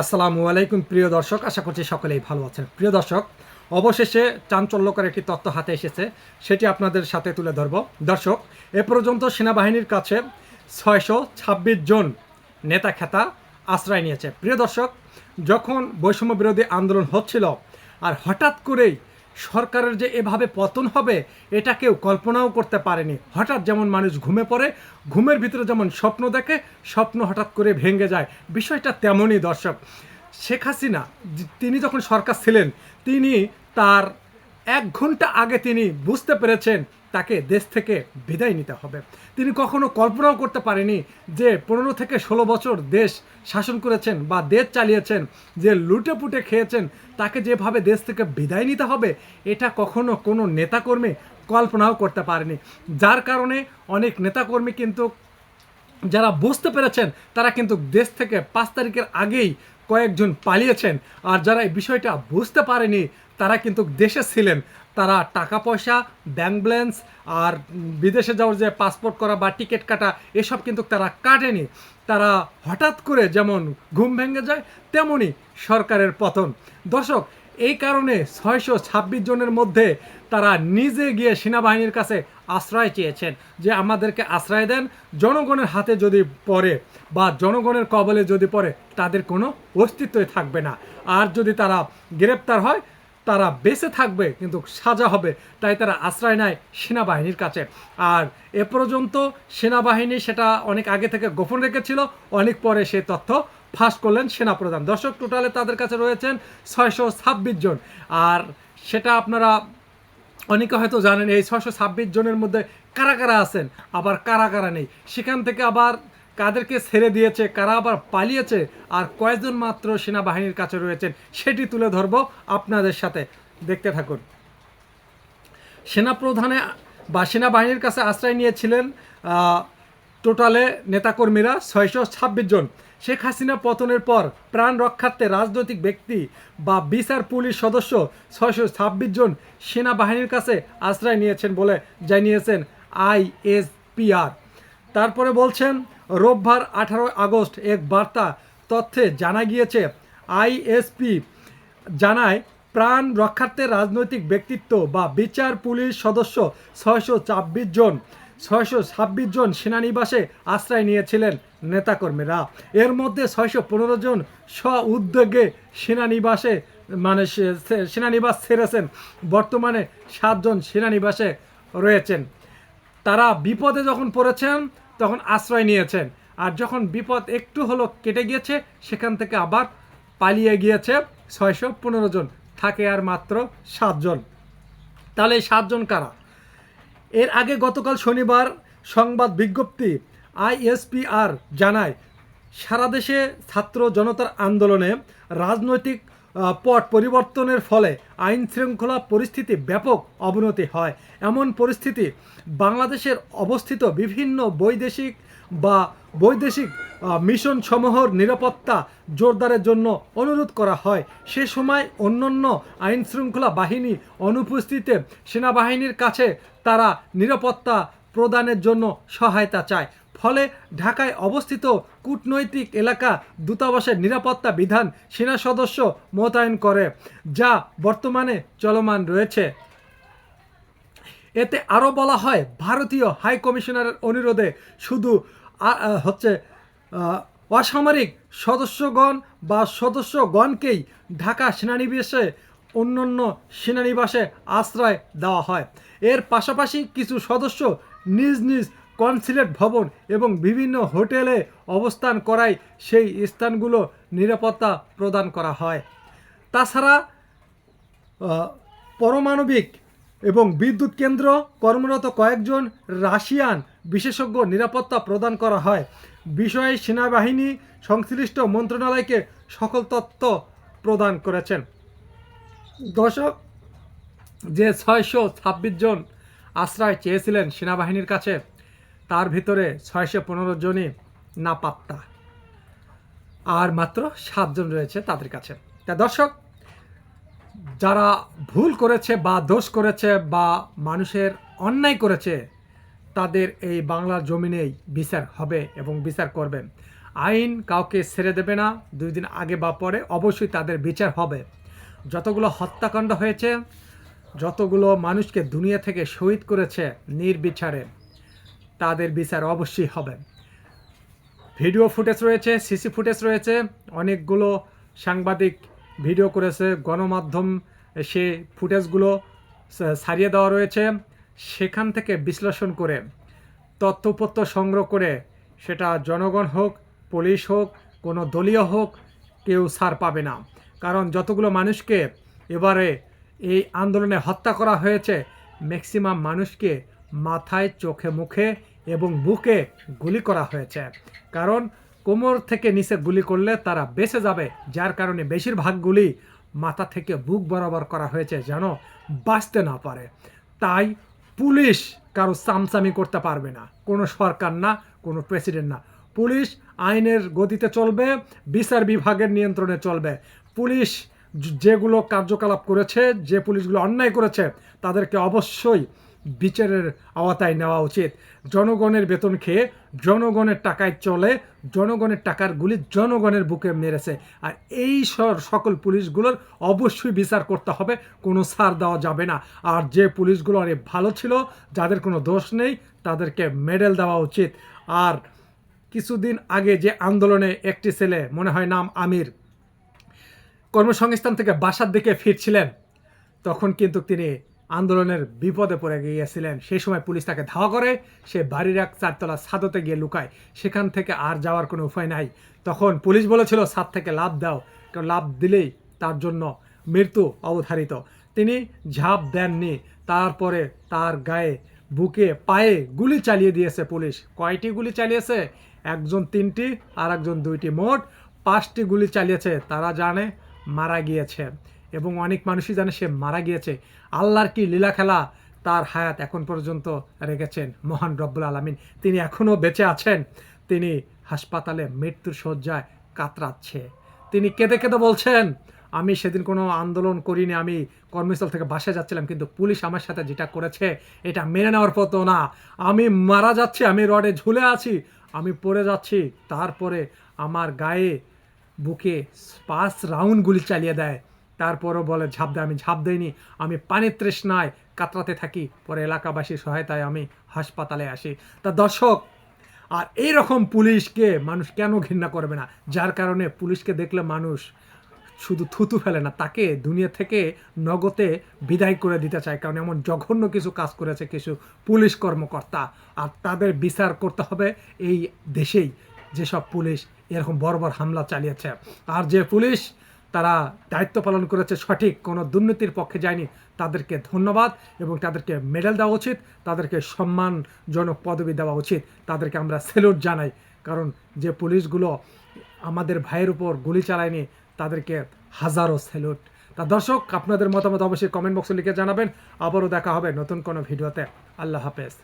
আসসালামু আলাইকুম, প্রিয় দর্শক। আশা করছি সকলেই ভালো আছেন। প্রিয় দর্শক, অবশেষে চাঞ্চল্যকর একটি তত্ত্ব হাতে এসেছে। সেটি আপনাদের সাথে তুলে ধরব। দর্শক, এ পর্যন্ত সেনাবাহিনীর কাছে ছয়শো ছাব্বিশ জন নেতা খেতা আশ্রয় নিয়েছে। প্রিয় দর্শক, যখন বৈষম্য বিরোধী আন্দোলন হচ্ছিল আর হঠাৎ করেই সরকারের যে এভাবে পতন হবে, এটা কেউ কল্পনাও করতে পারেনি। হঠাৎ যেমন মানুষ ঘুমে পড়ে, ঘুমের ভিতরে যেমন স্বপ্ন দেখে, স্বপ্ন হঠাৎ করে ভেঙে যায়। বিষয়টা তেমনই দর্শক। শেখ হাসিনা তিনি যখন সরকার ছিলেন, তিনি তার এক ঘণ্টা আগে তিনি বুঝতে পেরেছেন তাকে দেশ থেকে বিদায় নিতে হবে। তিনি কখনো কল্পনাও করতে পারেনি যে পনেরো থেকে ষোলো বছর দেশ শাসন করেছেন বা দেশ চালিয়েছেন, যে লুটে পুটে খেয়েছেন, তাকে যেভাবে দেশ থেকে বিদায় নিতে হবে, এটা কখনো কোনো নেতাকর্মী কল্পনাও করতে পারেনি। যার কারণে অনেক নেতাকর্মী কিন্তু, যারা বুঝতে পেরেছেন, তারা কিন্তু দেশ থেকে পাঁচ তারিখের আগেই কয়েকজন পালিয়েছেন। আর যারা এই বিষয়টা বুঝতে পারেনি, তারা কিন্তু দেশে ছিলেন। তারা টাকা পয়সা ব্যাংক ব্যালেন্স আর বিদেশে যাওয়ার যে পাসপোর্ট করা বা টিকিট কাটা, এসব কিন্তু তারা কাটেনি। তারা হঠাৎ করে যেমন ঘুম ভেঙে যায় তেমনই সরকারের পতন। দর্শক, এই কারণে ছয়শো ছাব্বিশ জনের মধ্যে তারা নিজে গিয়ে সেনাবাহিনীর কাছে আশ্রয় চেয়েছেন যে আমাদেরকে আশ্রয় দেন। জনগণের হাতে যদি পড়ে বা জনগণের কবলে যদি পড়ে, তাদের কোনো অস্তিত্বই থাকবে না। আর যদি তারা গ্রেপ্তার হয় তারা বেঁচে থাকবে, কিন্তু সাজা হবে। তাই তারা আশ্রয় নেয় সেনাবাহিনীর কাছে। আর এ পর্যন্ত সেনাবাহিনী সেটা অনেক আগে থেকে গোপন রেখেছিল। অনেক পরে সে তথ্য ফাঁস করলেন সেনাপ্রধান। দর্শক, টোটালে তাদের কাছে রয়েছেন ছয়শো ছাব্বিশ জন। আর সেটা আপনারা অনেকে হয়তো জানেন, এই ছশো ছাব্বিশ জনের মধ্যে কারা কারা আছেন? আবার কারা কারা নেই? সেখান থেকে আবার কাদেরকে ছেড়ে দিয়েছে, কারা আবার পালিয়েছে আর কয়েকজন মাত্র সেনাবাহিনীর কাছে রয়েছেন সেটি তুলে ধরবো আপনাদের সাথে। দেখতে থাকুন। সেনাপ্রধানে বা সেনাবাহিনীর কাছে আশ্রয় নিয়েছিলেন টোটালে নেতাকর্মীরা ছয়শো ছাব্বিশ জন। শেখ হাসিনা পতনের পর প্রাণ রক্ষার্থে রাজনৈতিক ব্যক্তি বা বিচার পুলিশ সদস্য ছয়শো ছাব্বিশ জন সেনাবাহিনীর কাছে আশ্রয় নিয়েছেন বলে জানিয়েছেন আইএসপিআর। তারপরে বলছেন রোববার আঠারো আগস্ট এক বার্তা তথ্যে জানা গিয়েছে, আইএসপি জানায়, প্রাণ রক্ষার্থে রাজনৈতিক ব্যক্তিত্ব বা বিচার পুলিশ সদস্য ছয়শো ছাব্বিশ জন, ছয়শো ছাব্বিশ জন সেনানিবাসে আশ্রয় নিয়েছিলেন নেতাকর্মীরা। এর মধ্যে ছয়শো পনেরো জন স্ব উদ্যোগে সেনানিবাসে মানে সেনানিবাস ছেড়েছেন। বর্তমানে সাতজন সেনানিবাসে রয়েছেন। তারা বিপদে যখন পড়েছেন তখন আশ্রয় নিয়েছেন। আর যখন বিপদ একটু হলো কেটে গিয়েছে, সেখান থেকে আবার পালিয়ে গিয়েছে ছয়শো পনেরো জন। থাকে আর মাত্র সাতজন। তাহলে এই সাতজন কারা? এর আগে গতকাল শনিবার সংবাদ বিজ্ঞপ্তি আইএসপিআর জানায়, সারা দেশে ছাত্র জনতার আন্দোলনে রাজনৈতিক পট পরিবর্তনের ফলে আইন শৃঙ্খলা পরিস্থিতি ব্যাপক অবনতি হয়। এমন পরিস্থিতি বাংলাদেশের অবস্থিত বিভিন্ন বৈদেশিক বা বৈদেশিক মিশন সমূহর নিরাপত্তা জোরদারের জন্য অনুরোধ করা হয়। সে সময় অন্যান্য আইন শৃঙ্খলা বাহিনী অনুপস্থিতিতে সেনাবাহিনীর কাছে তারা নিরাপত্তা প্রদানের জন্য সহায়তা চায়। ফলে ঢাকায় অবস্থিত কূটনৈতিক এলাকা দূতাবাসের নিরাপত্তা বিধান সেনা সদস্য মোতায়েন করে, যা বর্তমানে চলমান রয়েছে। এতে আরও বলা হয়, ভারতীয় হাই কমিশনারের অনুরোধে শুধু হচ্ছে অসামরিক সদস্যগণ বা সদস্যগণকেই ঢাকা সেনানিবাসে অন্যান্য সেনানিবাসে আশ্রয় দেওয়া হয়। এর পাশাপাশি কিছু সদস্য নিজ নিজ কনসুলেট ভবন এবং বিভিন্ন হোটেলে অবস্থান করায় সেই স্থানগুলো নিরাপত্তা প্রদান করা হয়। তাছাড়া পরমাণবিক এবং বিদ্যুৎ কেন্দ্র কর্মরত কয়েকজন রাশিয়ান বিশেষজ্ঞ নিরাপত্তা প্রদান করা হয়। বিষয়ে সেনাবাহিনী সংশ্লিষ্ট মন্ত্রণালয়কে সকল তথ্য প্রদান করেছেন। দর্শক, যে ছয়শো ছাব্বিশ জন আশ্রয় চেয়েছিলেন সেনাবাহিনীর কাছে তার ভিতরে ছয়শো পনেরো জনই না পাত্তা আর মাত্র সাতজন রয়েছে তাদের কাছে। তা দর্শক, যারা ভুল করেছে বা দোষ করেছে বা মানুষের অন্যায় করেছে, তাদের এই বাংলার জমিনেই বিচার হবে এবং বিচার করবেন আইন কাউকে ছেড়ে দেবে না, দুই দিন আগে বা পরে অবশ্যই তাদের বিচার হবে। যতগুলো হত্যাকাণ্ড হয়েছে, যতগুলো মানুষকে দুনিয়া থেকে শহীদ করেছে নির্বিচারে তাদের বিচার অবশ্যই হবে। ভিডিও ফুটেজ রয়েছে, সিসি ফুটেজ রয়েছে, অনেকগুলো সাংবাদিক ভিডিও করেছে, গণমাধ্যম সে ফুটেজগুলো ছাড়িয়ে দেওয়া রয়েছে। সেখান থেকে বিশ্লেষণ করে, তথ্যপত্র সংগ্রহ করে, সেটা জনগণ হোক, পুলিশ হোক, কোনো দলীয় হোক, কেউ ছাড় পাবে না। কারণ যতগুলো মানুষকে এবারে এই আন্দোলনে হত্যা করা হয়েছে ম্যাক্সিমাম মানুষকে মাথায়, চোখে, মুখে এবং বুকে গুলি করা হয়েছে। কারণ কোমর থেকে নিচে গুলি করলে তারা বেঁচে যাবে, যার কারণে বেশিরভাগ গুলি মাথা থেকে বুক বরাবর করা হয়েছে যেন বাঁচতে না পারে। তাই পুলিশ কারও চামচামি করতে পারবে না। কোনো সরকার না, কোনো প্রেসিডেন্ট না। পুলিশ আইনের গতিতে চলবে, বিচার বিভাগের নিয়ন্ত্রণে চলবে। পুলিশ যেগুলো কার্যকলাপ করেছে, যে পুলিশগুলো অন্যায় করেছে, তাদেরকে অবশ্যই বিচারের আওতায় নেওয়া উচিত। জনগণের বেতন খেয়ে জনগণের টাকায় চলে, জনগণের টাকার গুলি জনগণের বুকে মেরেছে। আর এই সকল পুলিশগুলোর অবশ্যই বিচার করতে হবে, কোনো সার দেওয়া যাবে না। আর যে পুলিশগুলো অনেক ভালো ছিল, যাদের কোনো দোষ নেই, তাদেরকে মেডেল দেওয়া উচিত। আর কিছুদিন আগে যে আন্দোলনে একটি ছেলে, মনে হয় নাম আমির, কর্মসংস্থান থেকে বাসার দিকে ফিরছিলেন, তখন কিন্তু তিনি আন্দোলনের বিপদে পড়ে গিয়েছিলেন। সেই সময় পুলিশ তাকে ধাওয়া করে, সে বাড়ির এক চারতলা ছাদতে গিয়ে লুকায়। সেখান থেকে আর যাওয়ার কোনো উপায় নাই। তখন পুলিশ বলেছিল, ছাদ থেকে লাভ দাও। কারণ লাভ দিলেই তার জন্য মৃত্যু অবধারিত। তিনি ঝাঁপ দেননি। তারপরে তার গায়ে, বুকে, পায়ে গুলি চালিয়ে দিয়েছে পুলিশ। কয়টি গুলি চালিয়েছে? একজন তিনটি আর একজন দুইটি মোট। পাঁচটি গুলি চালিয়েছে, তারা জানে, মারা গিয়েছে। এবং অনেক মানুষই জানে সে মারা গিয়েছে। আল্লাহর কি লীলা খেলা? তার হায়াত এখন পর্যন্ত রেখেছেন মহান রব্বুল আলমিন। তিনি এখনও বেঁচে আছেন। তিনি হাসপাতালে মৃত্যুর শয্যায় কাতরাচ্ছে। তিনি কেঁদে কেঁদে বলছেন, আমি সেদিন কোনো আন্দোলন করিনি। আমি কর্মস্থল থেকে বাসায় যাচ্ছিলাম, কিন্তু পুলিশ আমার সাথে যেটা করেছে, এটা মেনে নেওয়ার মতো না। আমি মারা যাচ্ছি, আমি রডে ঝুলে আছি, আমি পড়ে যাচ্ছি। তারপরে আমার গায়ে বুকে পাঁচ রাউন্ড গুলি চালিয়ে দেয়। তারপরও বলে, ঝাঁপ দেয়, আমি ঝাঁপ দেইনি। আমি পানির তৃষ্ণায় কাতরাতে থাকি। পরে এলাকাবাসীর সহায়তায় আমি হাসপাতালে আসি। তা দর্শক, আর এই রকম পুলিশকে মানুষ কেন ঘৃণা করবে না? যার কারণে পুলিশকে দেখলে মানুষ শুধু থুতু ফেলে না, তাকে দুনিয়া থেকে নগদে বিদায় করে দিতে চায়। কারণ এমন জঘন্য কিছু কাজ করেছে কিছু পুলিশ কর্মকর্তা। আর তাদের বিচার করতে হবে এই দেশেই যেসব পুলিশ এরকম বর্বর হামলা চালিয়েছে। আর যে পুলিশ তারা দায়িত্ব পালন করেছে সঠিক, কোনো দুর্নীতির পক্ষে যায়নি। তাদেরকে ধন্যবাদ এবং তাদেরকে মেডেল দেওয়া উচিত, তাদেরকে সম্মানজনক পদবি দেওয়া উচিত, তাদেরকে আমরা সেলুট জানাই। কারণ যে পুলিশগুলো আমাদের ভাইয়ের উপর গুলি চালায়নি, তাদেরকে হাজারো সেলুট তা দর্শক, আপনাদের মতামত অবশ্যই কমেন্ট বক্সে লিখে জানাবেন। আবারও দেখা হবে নতুন কোনো ভিডিওতে। আল্লাহ হাফেজ।